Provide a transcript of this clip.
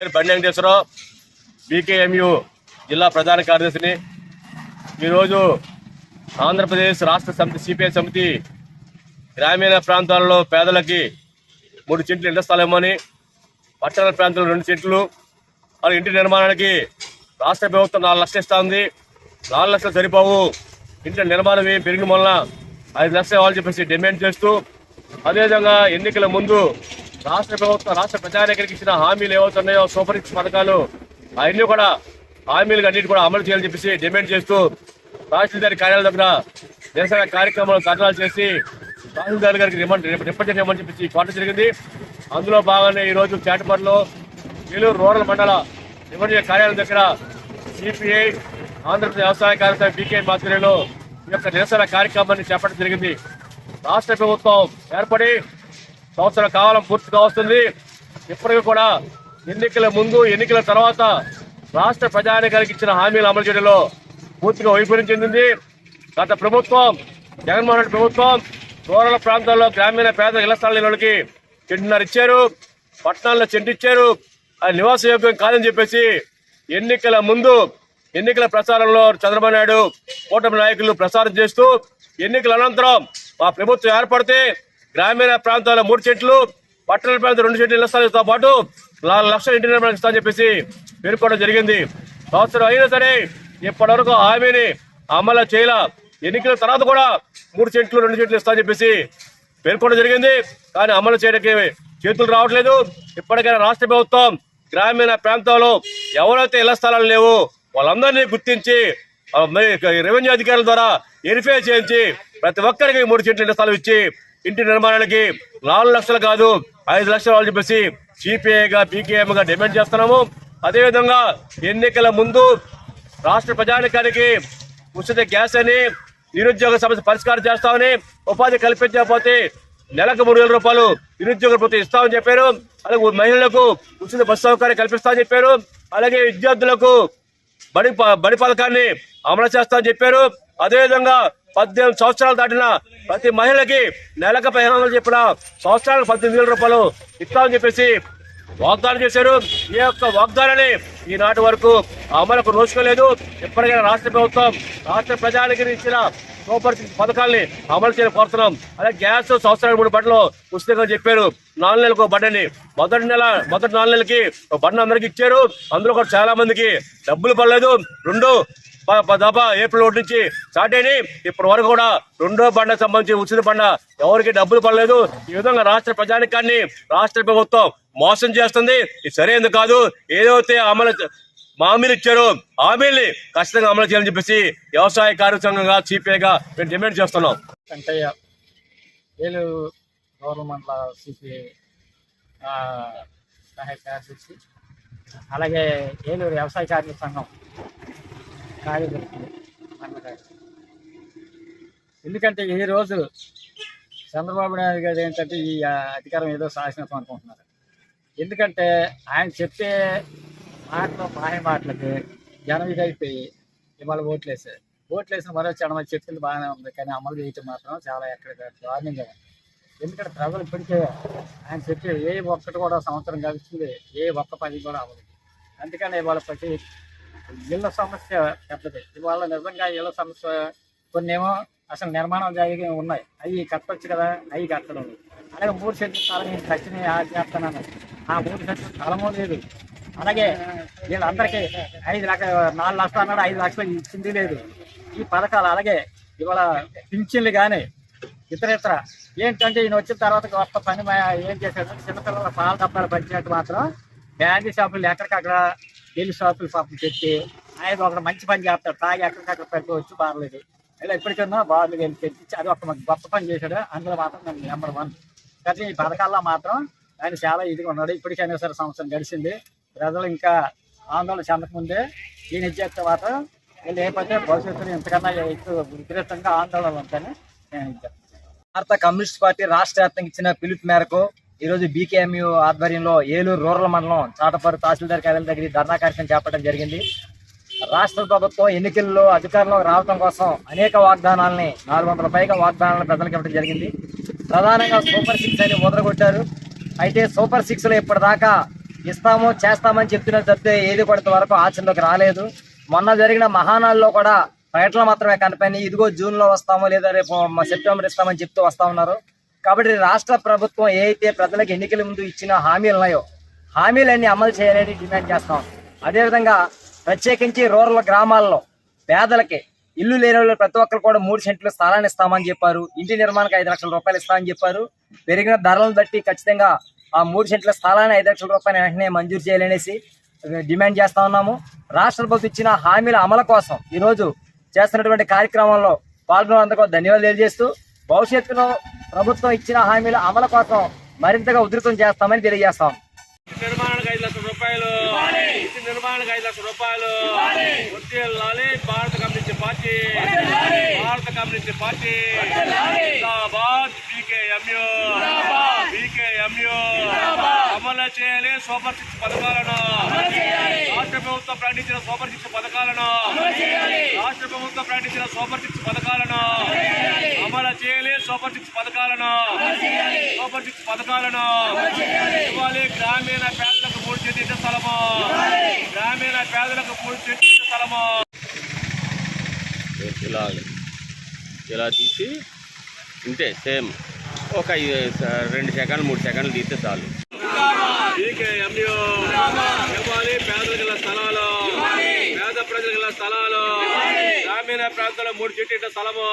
బండి వెంకటేశ్వరరావు బీకేఎంయు జిల్లా ప్రధాన కార్యదర్శిని. ఈరోజు ఆంధ్రప్రదేశ్ రాష్ట్ర సమితి సిపిఐ సమితి గ్రామీణ ప్రాంతాలలో పేదలకి మూడు చెట్లు ఇళ్ళ స్థలం ఇవ్వమని పట్టణ ప్రాంతంలో రెండు చెట్లు వాళ్ళ ఇంటి నిర్మాణానికి రాష్ట్ర ప్రభుత్వం నాలుగు లక్షలు ఇస్తా ఉంది నాలుగు లక్షలు సరిపోవు. ఇంటి నిర్మాణం ఏం పెరిగిన వలన ఐదు లక్షలు ఇవ్వాలని చెప్పేసి డిమాండ్ చేస్తూ అదేవిధంగా ఎన్నికల ముందు రాష్ట్ర ప్రభుత్వం రాష్ట్ర ప్రజానికరికి ఇచ్చిన హామీలు ఏవవుతున్నాయో సూపర్ సిక్స్ పథకాలు అవన్నీ కూడా హామీలు అన్నిటి కూడా అమలు చేయాలని చెప్పేసి డిమాండ్ చేస్తూ తహసీల్దార్ కార్యాలయం దగ్గర నిరసన కార్యక్రమాలు ధర్నాలు చేసి తహసీల్దార్ గారికి రిమాండ్ రిప్రజెంట్ చేయమని చెప్పేసి కోట జరిగింది. అందులో భాగంగా ఈ రోజు ఏలూరు రూరల్ మండల నిబంధన కార్యాలయం దగ్గర సిపిఐ ఆంధ్రప్రదేశ్ వ్యవసాయ కార్యదర్శి బీకే ఆధ్వర్యంలో ఈ యొక్క నిరసన కార్యక్రమాన్ని చేపట్టడం జరిగింది. రాష్ట్ర ప్రభుత్వం ఏర్పడి సంవత్సర కాలం పూర్తిగా వస్తుంది. ఇప్పటికీ కూడా ఎన్నికల ముందు ఎన్నికల తర్వాత రాష్ట్ర ప్రజానికానికి ఇచ్చిన హామీలు అమలు చేయడంలో పూర్తిగా వైఫల్యం చెందింది. గత ప్రభుత్వం జగన్మోహన్ రెడ్డి ప్రభుత్వం రూరల్ ప్రాంతాల్లో గ్రామీణ పేద ఇళ్ళ స్థలాల వాళ్ళకి చెండున్నర ఇచ్చారు. పట్టణాల్లో చెండు ఇచ్చారు. అది నివాస యోగ్యం కాదని చెప్పేసి ఎన్నికల ముందు ఎన్నికల ప్రచారంలో చంద్రబాబు నాయుడు కూటమి నాయకులు ప్రచారం చేస్తూ ఎన్నికల అనంతరం మా ప్రభుత్వం ఏర్పడితే గ్రామీణ ప్రాంతాల మూడు చెట్లు పట్టణ ప్రాంతం రెండు చెట్లు ఇళ్ళ స్థలంతో పాటు నాలుగు లక్షల ఇంటి నిర్మాణం ఇస్తామని చెప్పేసి పేర్కొనడం జరిగింది. సంవత్సరం అయినా సరే ఇప్పటివరకు హామీని అమలు చేయాల ఎన్నికల తర్వాత కూడా మూడు చెట్లు రెండు చెట్లు ఇస్తామని చెప్పేసి పేర్కొనడం జరిగింది. కానీ అమలు చేయడానికి చేతులు రావట్లేదు. ఇప్పటికైనా రాష్ట్ర ప్రభుత్వం గ్రామీణ ప్రాంతాల్లో ఎవరైతే ఇళ్ళ స్థలాలు లేవు వాళ్ళందరినీ గుర్తించి రెవెన్యూ అధికారుల ద్వారా వెరిఫై చేయించి ప్రతి ఒక్కరికి మూడు చెట్లు ఇళ్ళ స్థలం ఇచ్చి ఇంటి నిర్మాణానికి నాలుగు లక్షలు కాదు ఐదు లక్షలు వాళ్ళు చెప్పేసి సిపిఐగా గా డిమాండ్ చేస్తున్నాము. అదేవిధంగా ఎన్నికల ముందు రాష్ట్ర ప్రజానికానికి ఉచిత గ్యాస్ అని నిరుద్యోగ సమస్య పరిష్కారం చేస్తామని ఉపాధి కల్పించకపోతే నెలకు మూడు వేల రూపాయలు నిరుద్యోగ ప్రభుత్వం ఇస్తామని చెప్పారు. అలాగే మహిళలకు ఉచిత బస్సు సౌకర్యం కల్పిస్తామని చెప్పారు. అలాగే విద్యార్థులకు బడి ప- బడి పథకాన్ని అమలు చేస్తామని చెప్పారు. అదేవిధంగా పద్దెనిమిది సంవత్సరాలు దాటిన ప్రతి మహిళకి నెలకు పదిహేను వందలు చెప్పిన సంవత్సరాలకు పద్దెనిమిది వేల రూపాయలు ఇస్తామని చెప్పేసి వాగ్దానం చేశారు. ఈ యొక్క వాగ్దానాన్ని ఈనాటి వరకు అమలుకు నోచుకోలేదు. ఇప్పటికైనా రాష్ట్ర ప్రభుత్వం రాష్ట్ర ప్రజానికి ఇచ్చిన సూపర్ పథకాల్ని అమలు చేయాలని కోరుతున్నాం. అలాగే గ్యాస్ సంవత్సరానికి మూడు బట్టలు ఉచితంగా చెప్పారు. నాలుగు నెలలకు ఒక మొదటి నెల మొదటి నాలుగు నెలలకి ఒక అందరికి ఇచ్చారు. అందులో కూడా చాలా మందికి డబ్బులు పడలేదు. రెండు ప- ఏప్రిల్ ఒకటి నుంచి స్టార్ట్ అయినాయి ఇప్పటి వరకు కూడా రెండో బండ సంబంధించి ఉచిత బండ ఎవరికి డబ్బులు పడలేదు. ఈ విధంగా రాష్ట్ర ప్రజానికాన్ని రాష్ట్ర ప్రభుత్వం మోసం చేస్తుంది. ఇది సరైనది కాదు. ఏదైతే అమలు హామీలు ఇచ్చారు హామీల్ని ఖచ్చితంగా అమలు చేయాలని చెప్పేసి వ్యవసాయ కార్మిక సంఘంగా సిపిఐగా మేము డిమాండ్ చేస్తున్నాం. వెంకయ్య ఏలూరు గవర్నమెంట్ సిపిఐ సహాయ కార్యదర్శి అలాగే ఏలూరు వ్యవసాయ కార్మిక సంఘం ఖాళీ దొరుకుతుంది. ఎందుకంటే ఈ రోజు చంద్రబాబు నాయుడు గారు ఏంటంటే ఈ అధికారం ఏదో శాసనం అనుకుంటున్నారు. ఎందుకంటే ఆయన చెప్పే మాటలు మాయ మాటలకి జనం ఇదైపోయి ఇవాళ ఓట్లేసారు. ఓట్లేసిన మరో చాలా చెప్పింది బాగానే ఉంది కానీ అమలు చేయటం మాత్రం చాలా ఎక్కడ దారుణంగా ఉంది. ఎందుకంటే ప్రజలు ఇప్పటికే ఆయన చెప్పే ఏ ఒక్కటి కూడా సంవత్సరం గడిచింది ఏ ఒక్క పని కూడా అవ్వదు అందుకని ఇవాళ ప్రతి ఇళ్ళ సమస్య పెద్దది. ఇవాళ నిజంగా ఇళ్ళ సమస్య కొన్ని ఏమో అసలు నిర్మాణం జరిగి ఉన్నాయి. అవి కట్టొచ్చు కదా అవి కట్టడం అలాగే మూడు సెంట్లు స్థలం నేను ఖచ్చితంగా చేస్తున్నాను ఆ మూడు సెంట్లు స్థలమూ లేదు. అలాగే వీళ్ళందరికీ ఐదు లక్ష నాలుగు లక్షలు అన్నాడు ఐదు లక్షలు ఇచ్చింది లేదు. ఈ పథకాలు అలాగే ఇవాళ పింఛన్లు కానీ ఇతర ఇతర ఏంటంటే ఈయన వచ్చిన తర్వాత గొప్ప పని మా- ఏం చేశాడు? చిన్నపిల్లల పాల డబ్బాలు పంచినట్టు మాత్రం బ్యాండీ షాపులు ఎక్కడికక్కడ పెళ్ళి షాపులు పాపం పెట్టి ఆయన ఒక మంచి పని చేస్తాడు తాగి ఎక్కడికక్కడ పెట్టవచ్చు బాగలేదు. ఇలా ఇప్పటికన్నా బాగుంది వెళ్ళి తెచ్చి అది ఒక గొప్ప పని చేశాడు అందులో మాత్రం నేను నెంబర్ వన్ కానీ ఈ పథకాల్లో మాత్రం ఆయన చాలా ఇదిగా ఉన్నాడు. ఇప్పటికైనా సరే సంవత్సరం గడిచింది. ప్రజలు ఇంకా ఆందోళన చెందకముందే ఈయన ఇచ్చే తర్వాత వీళ్ళు లేకపోతే భవిష్యత్తులో ఇంతకన్నా ఎక్కువ విపరీతంగా ఆందోళనలు ఉంటాయని నేను చెప్తాను భారత కమ్యూనిస్ట్ పార్టీ రాష్ట్ర వ్యాప్తంగా ఇచ్చిన పిలుపు మేరకు ఈరోజు బీకేఎంయు ఆధ్వర్యంలో ఏలూరు రూరల్ మండలం చాటపరు తహసీల్దార్ కార్యాలయం దగ్గర ధర్నా కార్యక్రమం చేపట్టడం జరిగింది. రాష్ట్ర ప్రభుత్వం ఎన్నికల్లో అధికారంలోకి రావడం కోసం అనేక వాగ్దానాలని నాలుగు వందల పైగా వాగ్దానాలను ప్రజలకు ఇవ్వడం జరిగింది. ప్రధానంగా సూపర్ సిక్స్ అని మొదలుకొట్టారు. అయితే సూపర్ సిక్స్లో ఇప్పటిదాకా ఇస్తాము చేస్తామని చెప్తున్న తప్పితే ఏది పడితే వరకు ఆచరణలోకి రాలేదు. మొన్న జరిగిన మహానాల్లో కూడా ప్రకటనలు మాత్రమే కనిపోయినాయి ఇదిగో జూన్లో వస్తామో వస్తాము లేదా రేపు సెప్టెంబర్ ఇస్తామని చెప్తూ వస్తా ఉన్నారు. కాబట్టి రాష్ట్ర ప్రభుత్వం ఏ అయితే ప్రజలకు ఎన్నికల ముందు ఇచ్చిన హామీలు ఉన్నాయో హామీలన్నీ అమలు చేయాలని డిమాండ్ చేస్తాం. అదేవిధంగా ప్రత్యేకించి రూరల్ గ్రామాల్లో పేదలకి ఇల్లు లేని వాళ్ళు ప్రతి ఒక్కరు కూడా మూడు సెంట్లు స్థలాన్ని ఇస్తామని చెప్పారు. ఇంటి నిర్మాణానికి ఐదు లక్షల రూపాయలు ఇస్తామని చెప్పారు. పెరిగిన ధరలను బట్టి ఖచ్చితంగా ఆ మూడు సెంట్ల స్థలాన్ని ఐదు లక్షల రూపాయలు వెంటనే మంజూరు చేయాలనేసి డిమాండ్ చేస్తా ఉన్నాము. రాష్ట్ర ప్రభుత్వం ఇచ్చిన హామీల అమలు కోసం ఈరోజు చేస్తున్నటువంటి కార్యక్రమంలో పాల్గొన్నందుకు ధన్యవాదాలు తెలియజేస్తూ భవిష్యత్తులో ప్రభుత్వం ఇచ్చిన హామీల అమలు కోసం మరింతగా ఉధృతం చేస్తామని తెలియజేస్తాం. నిర్మాణానికి ఐదు లక్షల రూపాయలు. ఇంటి నిర్మాణానికి ఐదు లక్షల రూపాయలు. భారత కమ్యూనిస్ట్ పార్టీ. భారత కమ్యూనిస్ట్ పార్టీ. జిందాబాద్ బీకేఎంయు బీకేఎంయు అమలు చేయాలి సూపర్ సిక్స్ పథకాలను. రాష్ట్ర ప్రభుత్వం ప్రకటించిన సూపర్ సిక్స్ పథకాలను. రాష్ట్ర ప్రభుత్వం ప్రకటించిన సూపర్ సిక్స్ పథకాలను అమలు చేయాలి. సూపర్ సిక్స్ పథకాలను సూపర్ సిక్స్ పథకాలను ఇవ్వాలి. గ్రామీణ పేదలకు మూడు చెట్టు స్థలము. గ్రామీణ పేదలకు మూడు చెట్టు స్థలము. ఇలా ఇలా తీసి ఇంతే సేమ్. ఒక రెండు సెకండ్లు మూడు సెకండ్లు తీస్తే చాలు. ఇవ్వాలి. పేదలకు స్థలాలు. స్థలాలు. గ్రామీణ ప్రాంతాల్లో మూడు చెట్టు స్థలము.